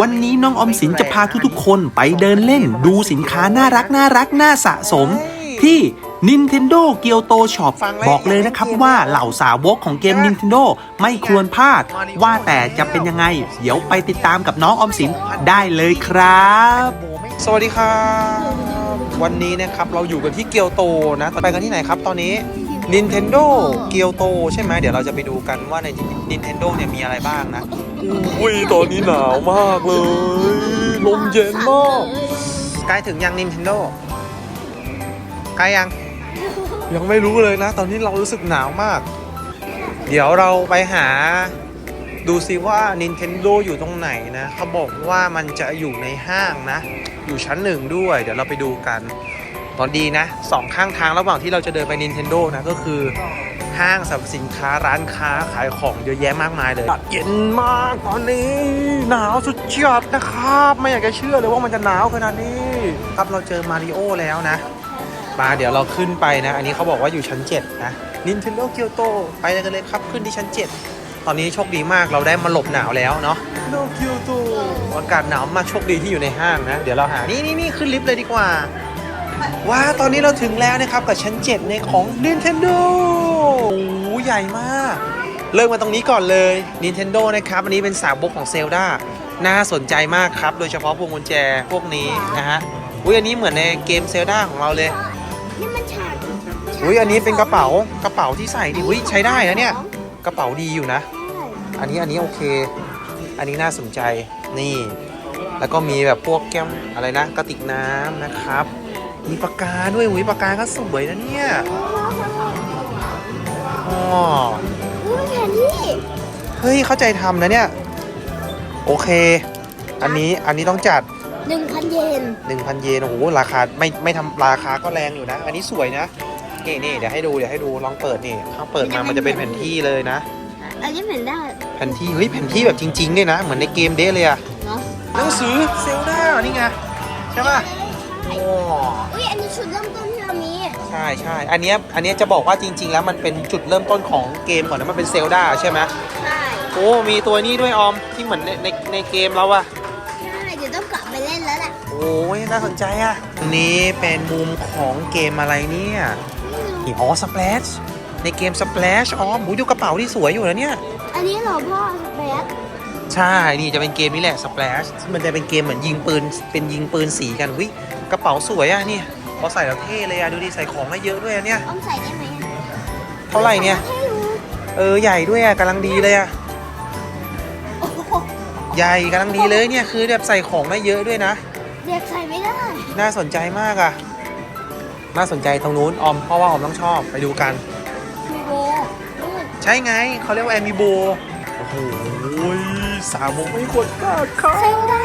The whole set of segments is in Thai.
วันนี้น้องออมสินจะพาทุกๆคนไปเดินเล่นดูสินค้าน่ารักน่ารักน่าสะสม ที่ Nintendo เกียวโตช็อปบอกเลยนะครับว่าเหล่าสาวกของเกม Nintendo ไม่ควรพลาด ว่าแต่จะเป็นยังไง เดี๋ยวไปติดตามกับน้องออมสินได้เลยครับ สวัสดีครับ วันนี้นะครับเราอยู่กันที่เกียวโตนะ ไปกันที่ไหนครับตอนนี้ Nintendo เกียวโตใช่ไหมเดี๋ยวเราจะไปดูกันว่าใน Nintendo เนี่ยมีอะไรบ้างนะอุ้ยตอนนี้หนาวมากเลย ลมเย็นมากใกล้ถึงยัง Nintendo ใกล้ยัง ยังไม่รู้เลยนะ ตอนนี้เรารู้สึกหนาวมาก เดี๋ยวเราไปหาดูซิว่า Nintendo อยู่ตรงไหนนะเขาบอกว่ามันจะอยู่ในห้างนะ อยู่ชั้นหนึ่งด้วย เดี๋ยวเราไปดูกัน ตอนดีนะสองข้างทางระหว่างที่เราจะเดินไป Nintendo นะก็คือห้างสรรพสินค้าร้านค้าขายของเยอะแยะมากมายเลยเย็นมากตอนนี้ หนาวสุดยอดนะครับ ไม่อยากจะเชื่อเลยว่ามันจะหนาวขนาดนี้ ครับเราเจอมาริโอแล้วนะ มาเดี๋ยวเราขึ้นไปนะ อันนี้เขาบอกว่าอยู่ชั้น 7 นะ Nintendo Kyoto ไปกันเลยครับขึ้นที่ชั้น 7 ตอนนี้โชคดีมากเราได้มาหลบหนาวแล้วเนาะ Nintendo Kyoto อากาศหนาวมากโชคดีที่อยู่ในห้างนะ เดี๋ยวเราหานี่นี่นี่ขึ้นลิฟต์เลยดีกว่า ว้าตอนนี้เราถึงแล้วนะครับกับชั้น 7 ในของ Nintendo โอ้ใหญ่มาก เริ่มมาตรงนี้ก่อนเลย Nintendo นะครับ อันนี้เป็นสาวบกของเซลดาน่าสนใจมากครับ โดยเฉพาะพวงกุญแจพวกนี้นะฮะอุ้ยอันนี้เหมือนในเกมเซลดาของเราเลยนี่มันฉากอุ้ยอันนี้เป็นกระเป๋ากระเป๋าที่ใส่ดิอุ้ยใช้ได้นะเนี่ยกระเป๋าดีอยู่นะ อันนี้อันนี้โอเค อันนี้น่าสนใจนี่ แล้วก็มีแบบพวกแก้มอะไรนะกระติกน้ำนะครับ มีปากกาด้วยอุ้ยปากกาก็สวยนะเนี่ยอ๋ออุ้ยแผนที่เฮ้ยเข้าใจทำนะเนี่ย โอเค อันนี้อันนี้ต้องจัดหนึ่งพันเยน1,000เยนโอ้โหราคาไม่ไม่ทำราคาก็แรงอยู่นะ อันนี้สวยนะนี่นี่เดี๋ยวให้ดูเดี๋ยวให้ดูลองเปิดนี่ข้างเปิดมามันจะเป็นแผนที่เลยนะ อันนี้เป็นได้แผนที่เฮ้ยแผนที่แบบจริงๆด้วยนะเหมือนในเกมเด้เลยอะเนาะหนังสือเซลดานี่ไงใช่ป่ะโอ้อุ้ยอันนี้ชุดเริ่มต้นที่เรามีใช่ใช่อันเนี้ยอันเนี้ยจะบอกว่าจริง ๆ แล้วมันเป็นจุดเริ่มต้นของเกมก่อนนะมันเป็นเซลดาใช่ไหมใช่โอ้มีตัวนี้ด้วยออมที่เหมือนในในในเกมเราอะใช่เดี๋ยวต้องกลับไปเล่นแล้วแหละโอ้ยน่าสนใจอะอันนี้เป็นมุมของเกมอะไรเนี่ยนี่อ๋อสเปลชในเกมสเปลชอ๋อหมูดูกระเป๋าที่สวยอยู่นะเนี่ยอันนี้เหรอพ่อแบทใช่ นี่จะเป็นเกมนี้แหละสเปลชมันจะเป็นเกมเหมือนยิงปืน เป็นยิงปืนสีกันวิ กระเป๋าสวยอะนี่พอใส่แล้วเท่เลยอะดูดิใส่ของได้เยอะด้วยอะเนี่ย อ้อมใส่ได้ไหมเท่าไหร่เนี่ยให้รู้เออใหญ่ด้วยอะกำลังดีเลยอะโอ้โหใหญ่กำลังดีเลยเนี่ยคือแบบใส่ของได้เยอะด้วยนะ เด็กใส่ไม่ได้น่าสนใจมากอะน่าสนใจตรงนู้นออมเพราะว่าออมต้องชอบไปดูกัน มีโบนู่นใช่ไงเขาเรียกว่าแอมิโบโอ้โหสาวกไม่ควรพลาดครับเซลดา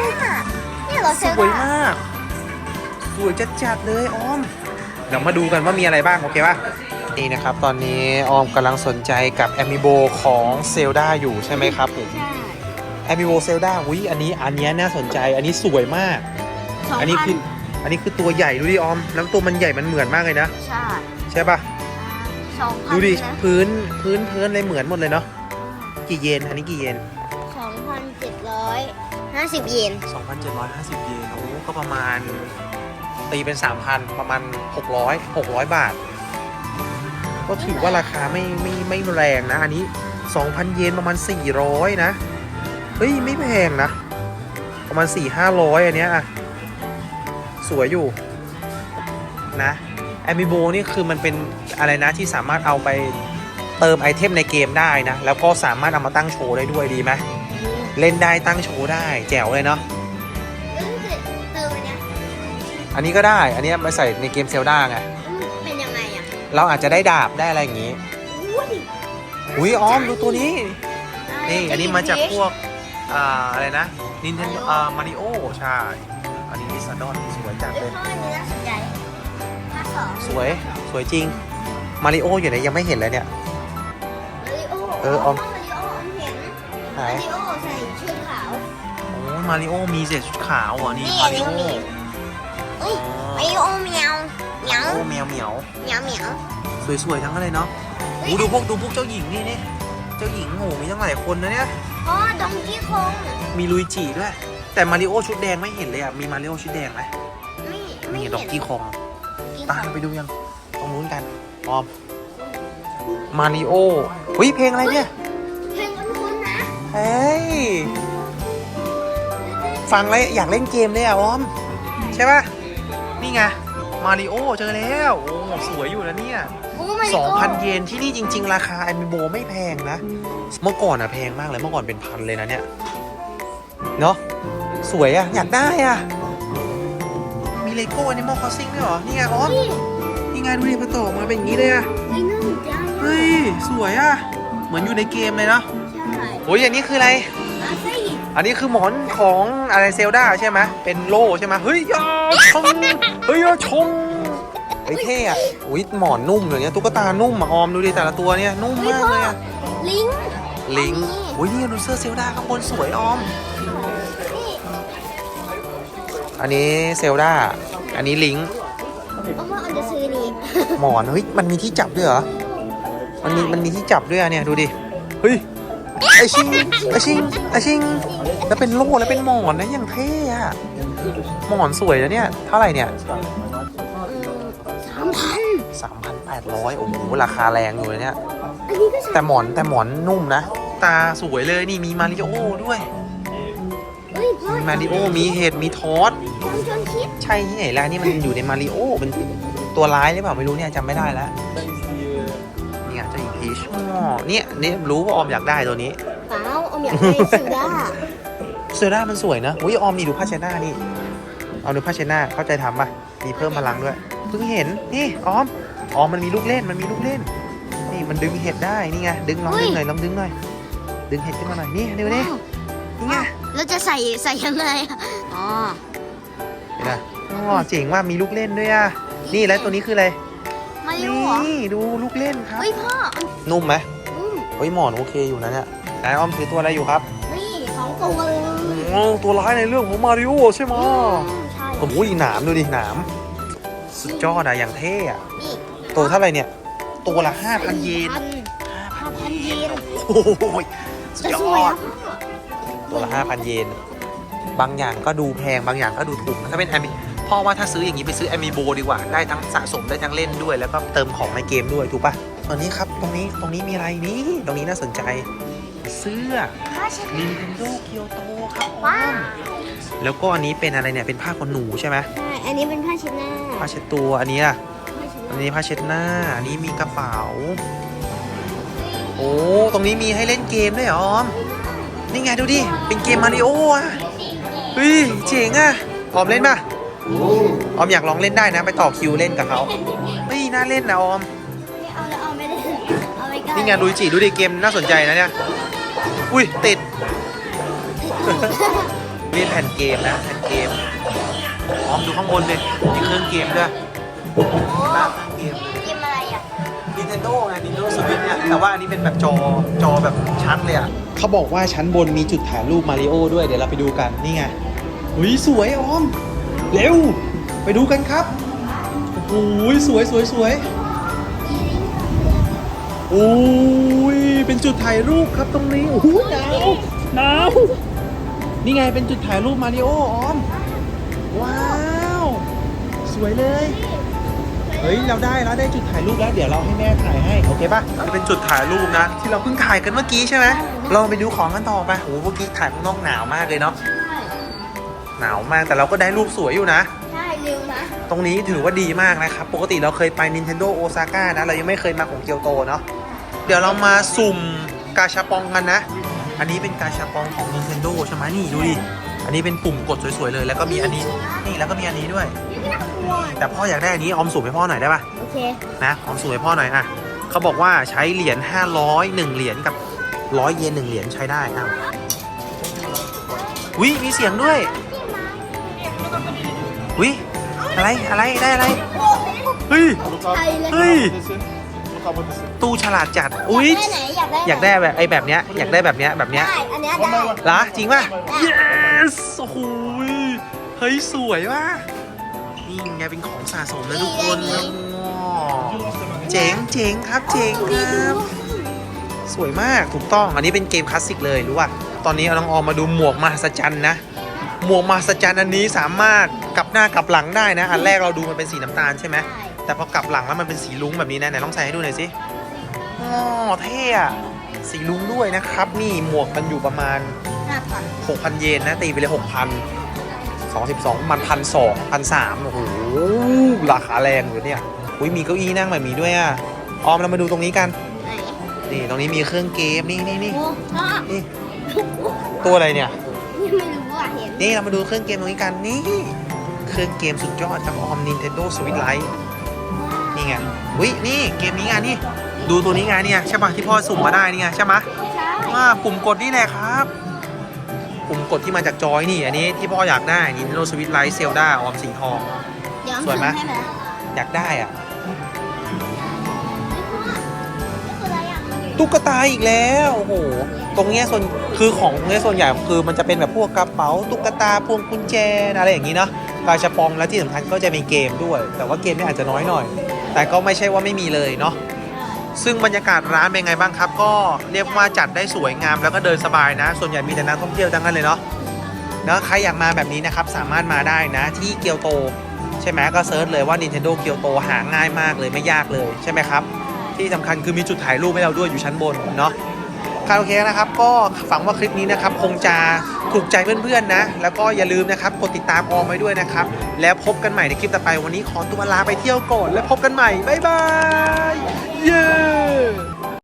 เนี่ยเหรอเซสลวยดามาก สวยจัดๆเลยออม เดี๋ยวมาดูกันว่ามีอะไรบ้างโอเคป่ะนี่นะครับ ตอนนี้ออมกำลังสนใจกับแอมิโบของเซลดาอยู่ใช่ไหมครับผมใช่แอมิโบเซลดาวิอันนี้อันเนี้ยน่าสนใจอันนี้สวยมากสงอันนี้คือพัอันนี้คือตัวใหญ่ดูดิออมแล้วตัวมันใหญ่มันเหมือนมากเลยนะ ใช่ ใช่ป่ะสองพันดูดินะพื้นพื้นพื้นเลยเหมือนหมดเลยเนาะกี่เยนอันนี้กี่เยนสองพันเจ็ดร้อยห้าสิบเยน 2,750 เยนโอ้โหก็ประมาณ ตีเป็น 3,000 ประมาณ 600 600 บาท ก็ถือว่าราคาไม่ไม่ไม่แรงนะ อันนี้ 2,000 เยนประมาณ 400 นะ เฮ้ย ไม่แพงนะ ประมาณ 4-500 อันเนี้ยอะสวยอยู่นะแอมิโบนี่คือมันเป็นอะไรนะที่สามารถเอาไปเติมไอเทมในเกมได้นะ แล้วก็สามารถเอามาตั้งโชว์ได้ด้วยดีไหมเล่นได้ตั้งโชว์ได้แจ๋วเลยเนาะ อันนี้ก็ได้ อันนี้มาใส่ในเกมเซลดาไงมันเป็นยังไงอะเราอาจจะได้ดาบได้อะไรอย่างงี้ อุ้ยอุ้ยออมดูตัวนี้ นี่ อันนี้มาจากพวกอ่าอะไรนะ Nintendo อ่ามาริโอใช่ อันนี้ลิซาดอนสวยจัดเอ้เลย ยพ่ออันนี้น่าสนใจภาคสองสวย สวยจริง มาริโออยู่ไหนยังไม่เห็นเลยเนี่ย มาริโอเออออม มาริโอออมเห็นไหนมาริโอใส่ชุดขาว โอ้มาริโอมีเศษชุดขาวเหรอนี่ นี่มาริโอนี่ เอ้ยมาริโอเหมียวเหมียวโอ้แมวเหมียวเหมียวเหมียวสวยๆทั้งนั้นเลยเนาะเฮ้โอ้ยดูพวกดูพวกเจ้าหญิงนี่นี่เจ้าหญิงโอ้โหมีตั้งหลายคนนะเนี่ยเอ๋อดองกี้คงมีลุยจิด้วย แต่มาริโอชุดแดงไม่เห็นเลยอะ มีมาริโอชุดแดงไหมไม่ไม่นี่เห็นดอกกี้คองกี้ตามไปดูยัง ตรงนู้นกันพร้อมมาริโอเฮ้ยเพลงอะไรเนี่ย เพลงคุ้นๆนะเฮ้ย ฟังแล้วอยากเล่นเกมเลยอะออม ใช่ปะ นี่ไง มาริโอเจอแล้ว โอ้สวยอยู่นะเนี่ย โอ้ไม่2,000 เยนที่นี่จริง ๆ ราคาแอมิโบไม่แพงนะ เมื่อก่อนอะแพงมากเลย เมื่อก่อนเป็นพันเลยนะเนี่ย เนาะสวยอะอยากได้อะมีเลโก้ Animal Crossing ด้วยเหรอ นี่ไงออมนี่ไงดูดิพอต่อมาเป็นอย่างนี้เลยอะเฮ้ยน่าสนใจเฮ้ย สวยอะเหมือนอยู่ในเกมเลยเนาะใช่โอ้ยอันนี้คืออะไร อาซี่อันนี้คือหมอนของอะไรเซลดาใช่ไหมเป็นโล่ใช่ไหมเฮ้ยอยาชงเฮ้ยอยาชงเฮ้ยเท่อะอุ้ยหมอนนุ่มอย่างเงี้ยตุ๊กตานุ่มอะออมดูดิแต่ละตัวเนี่ยนุ่มเฮ้ยมากพ่อเลยอะลิงก์ลิงก์อันนี้อุ้ยนี่ดูเสื้อเซลดาข้างบนสวยออมนี่อันนี้เซลดาอันนี้ลิงก์เอาว่าอันจะซื้อนี่หมอนเฮ้ยมันมีที่จับด้วยเหรอมันมีมันมีที่จับด้วยอะเนี่ยดูดิเฮ้ย ไอชิงไอชิงไอชิง แล้วเป็นโล่แล้วเป็นหมอนนะอย่างเท่อะหมอนสวยนะเนี่ยเท่าไหร่เนี่ยสามพัน3,800โอ้โหราคาแรงอยู่เลยเนี่ย อันนี้ก็สามแต่หมอนแต่หมอนนุ่มนะ ตาสวยเลยนี่มีมาริโอด้วยเฮ้ยพ่อมีมาริโอมีเห็ดมีทอสจำชนคิดใช่ที่ไหนล่ะนี่มันอยู่ในมาริโอเป็นตัวร้ายหรือเปล่าไม่รู้เนี่ยจำไม่ได้แล้ว เนี่ยเจ้าหญิงพีชอ๋อเนี่ยนี่รู้ว่าออมอยากได้ตัวนี้ เปล่าอมอยากได้ซื้อได้เซอร่ามันสวยนะอุ้ยออมนี่ดูผ้าเชดหน้านี่ เอาดูผ้าเชดหน้าเข้าใจทำป่ะ มีเพิ่มพลังด้วย เพิ่งเห็น นี่ออม ออมมันมีลูกเล่น มันมีลูกเล่น นี่มันดึงเห็ดได้ นี่ไง ดึงลองดึงหน่อยลองดึงหน่อย ดึงเห็ดขึ้นมาหน่อย นี่ดูนี่นี่ไงแล้วจะใส่ใส่ยังไงอะอ๋อเห็นไหมอ๋อเจ๋งว่ามีลูกเล่นด้วยอะ นี่แล้วตัวนี้คืออะไร มาริโอเหรอนี่ดูลูกเล่นครับ เฮ้ยพ่อนุ่มไหมอืมเฮ้ยหมอนโอเคอยู่นะเนี่ยไหนออมถือตัวอะไรอยู่ครับนี่สองตัวเลยโอ้ตัวร้ายในเรื่องของมาริโอใช่ไหมอืมใช่โอ้โหหนามดูดิหนามสุดยอดอะอย่างเท่อะนี่ตัวเท่าไหร่เนี่ย ตัวละห้าพันเยนห้าพันเยนโอ้โหสุดจะยสวยอดอะพ่อตัวละห้าพันเยน บางอย่างก็ดูแพงบางอย่างก็ดูถูกนะถ้าเป็นแอมิ พ่อว่าถ้าซื้ออย่างนี้ไปซื้อแอมิโบดีกว่า ได้ทั้งสะสมได้ทั้งเล่นด้วย แล้วก็เติมของในเกมด้วยถูกปะตอนนี้ครับตรงนี้ตรงนี้มีอะไรนี่ตรงนี้น่าสนใจ เสื้อผ้าเช็ด Nintendo เกียวโตครับว้าวแล้วก็อันนี้เป็นอะไรเนี่ยเป็นผ้าขนหนูใช่ไหมใช่อันนี้เป็นผ้าเช็ดหน้าผ้าเช็ดตัวอันนี้อะผ้าเช็ดหอัน้านนี้ผ้าเช็ดหน้า อันนี้มีกระเป๋า โอ้ตรงนี้มีให้เล่นเกมด้วยเหรอออมนี่ไงดูดิเป็นเกมมาริโออะเฮ้ยเจ๋งอะออมเล่นป่ะ ออมอยากลองเล่นได้นะ ไปต่อคิวเล่นกับเขาเฮ้ยน่าเล่นนะออมไม่เอาแล้วเอาไม่ได้เอาไม่กล้านี่ไงลุยจิดูดิเกมน่าสนใจนะเนี่ย อุ้ยติดนี่แผ่นเกมนะแผ่นเกม ออมดูข้างบนเลยมีเครื่องเกมด้วยโอ้หน้าเครื่องเกมเลยเกมอะไรอะ Nintendo ไง Nintendo Switch เนี่ย แต่ว่าอันนี้เป็นแบบจอ จอแบบชัดเลยอะเขาบอกว่าชั้นบนมีจุดถ่ายรูปมาริโอด้วย เดี๋ยวเราไปดูกัน นี่ไงหุยสวยออม เร็ว ไปดูกันครับ โอ้โหสวยสวยสวยโอ้ยเป็นจุดถ่ายรูปครับตรงนี้ โอ้โหหนาวหนาวนี่ไงเป็นจุดถ่ายรูปมาริโอออม ว้าว สวยเลย เฮ้ย เราได้แล้วได้จุดถ่ายรูปแล้ว เดี๋ยวเราให้แม่ถ่ายให้ โอเคปะจะเป็นจุดถ่ายรูปนะ ที่เราเพิ่งถ่ายกันเมื่อกี้ใช่ไหมเราไปดูของกันต่อไปโอ้โหเมื่อกี้ถ่ายข้างนอกหนาวมากเลยเนาะใช่ หนาวมากแต่เราก็ได้รูปสวยอยู่นะ ใช่เร็วนะตรงนี้ถือว่าดีมากนะครับ ปกติเราเคยไป Nintendo Osaka นะ เรายังไม่เคยมาของเกียวโตเนาะเดี๋ยวเรามาสุ่มกาชาปองกันนะ อันนี้เป็นกาชาปองของ Nintendo ใช่ไหมนี่ดูดิอันนี้เป็นปุ่มกดสวยๆเลย แล้วก็มีอันนี้นี่แล้วก็มีอันนี้ด้วยแต่พ่ออยากได้อันนี้ออมสุ่มให้พ่อหน่อยได้ปะโอเคนะออมสุ่มให้พ่อหน่อยอะเขาบอกว่าใช้เหรียญ500 1เหรียญกับ100เยน1เหรียญใช้ได้อ้าววิมีเสียงด้วย วิอะไรอะไรได้อะไรเฮ้ย ไทยเลยเฮ้ยตู้ฉลาดจัดอุ้ยอยากได้ไหนอยากได้อยากได้แบบไอ้แบบเนี้ยอยากได้แบบเนี้ยแบบเนี้ยได้อันเนี้ยได้เหรอจริงป่ะ yes โอ้โหยเฮ้ยสวยว่ะนี่ไงเป็นของสะสมนะทุกคนว้าวเจ๋งเจ๋งครับเจ๋งครับ สวยมากถูกต้องอันนี้เป็นเกมคลาสสิกเลยรู้ป่ะตอนนี้เอาน้องออมมาดูหมวกมหัศจรรย์นะ หมวกมหัศจรรย์อันนี้สามารถ กลับหน้ากลับหลังได้นะ อันแรกเราดูมันเป็นสีน้ำตาลใช่ไหมแต่พอกลับหลังแล้วมันเป็นสีลุ้งแบบนี้นะไหนลองใส่ให้ดูหน่อยสิอ๋อเท่อะสีลุ้งด้วยนะครับ นี่หมวกมันอยู่ประมาณห้าพัน6,000 เยนนะ ตีไปเลย 6,000 22มันพันสองพันสามโอ้โหราคาแรงเลยเนี่ยอุ้ยมีเก้าอี้นั่งแบบนี้ด้วยอะออมเรามาดูตรงนี้กันไหนนี่ตรงนี้มีเครื่องเกมนี่นี่นี่โอ้พ่อนี่ตัวอะไรเนี่ยยังไม่รู้อะเห็นนี่เรามาดูเครื่องเกมตรงนี้กันนี่ เครื่องเกมสุดยอดครับออม Nintendo Switch Lite นี่ไงอุ้ยนี่เกมนี้ไงนี่ ดูตัวนี้ไงเนี่ยใช่ปะที่พ่อสุ่มมาได้นี่ไงใช่ไหมะใช่อ่าปุ่มกดนี่แหละครับ ปุ่มกดที่มาจากจอยนี่ อันนี้ที่พ่ออยากได้ Nintendo Switch Lite Zelda ออมสีทองเดี๋ยวสวยไหมให้ไหมอยากได้อะนี่คืออะไรอะตุ๊กตาอีกแล้วโอ้โหตรงเนี้ยส่วนคือของเนี้ยส่วนใหญ่คือมันจะเป็นแบบพวกกระเป๋าตุ๊กตาพวงกุญแจอะไรอย่างนี้เนาะ กาชาปองและที่สำคัญก็จะมีเกมด้วย แต่ว่าเกมนี่อาจจะน้อยหน่อย แต่ก็ไม่ใช่ว่าไม่มีเลยเนาะซึ่งบรรยากาศร้านเป็นไงบ้างครับ ก็เรียกว่าจัดได้สวยงามแล้วก็เดินสบายนะ ส่วนใหญ่มีแต่นักท่องเที่ยวทั้งนั้นเลยเนาะแล้วใครอยากมาแบบนี้นะครับสามารถมาได้นะที่เกียวโต ใช่ไหมก็เซิร์ชเลยว่า Nintendo เกียวโตหาง่ายมากเลยไม่ยากเลยใช่ไหมครับที่สำคัญคือมีจุดถ่ายรูปให้เราด้วยอยู่ชั้นบนเนาะ ค่ะโอเคนะครับ ก็ฝังว่าคลิปนี้นะครับ คงจะถูกใจเพื่อนๆนะ แล้วก็อย่าลืมนะครับกดติดตามออมไว้ด้วยนะครับ แล้วพบกันใหม่ในคลิปต่อไปวันนี้ขอตัวลาไปเที่ยวก่อน แล้วพบกันใหม่บ๊ายบายเย้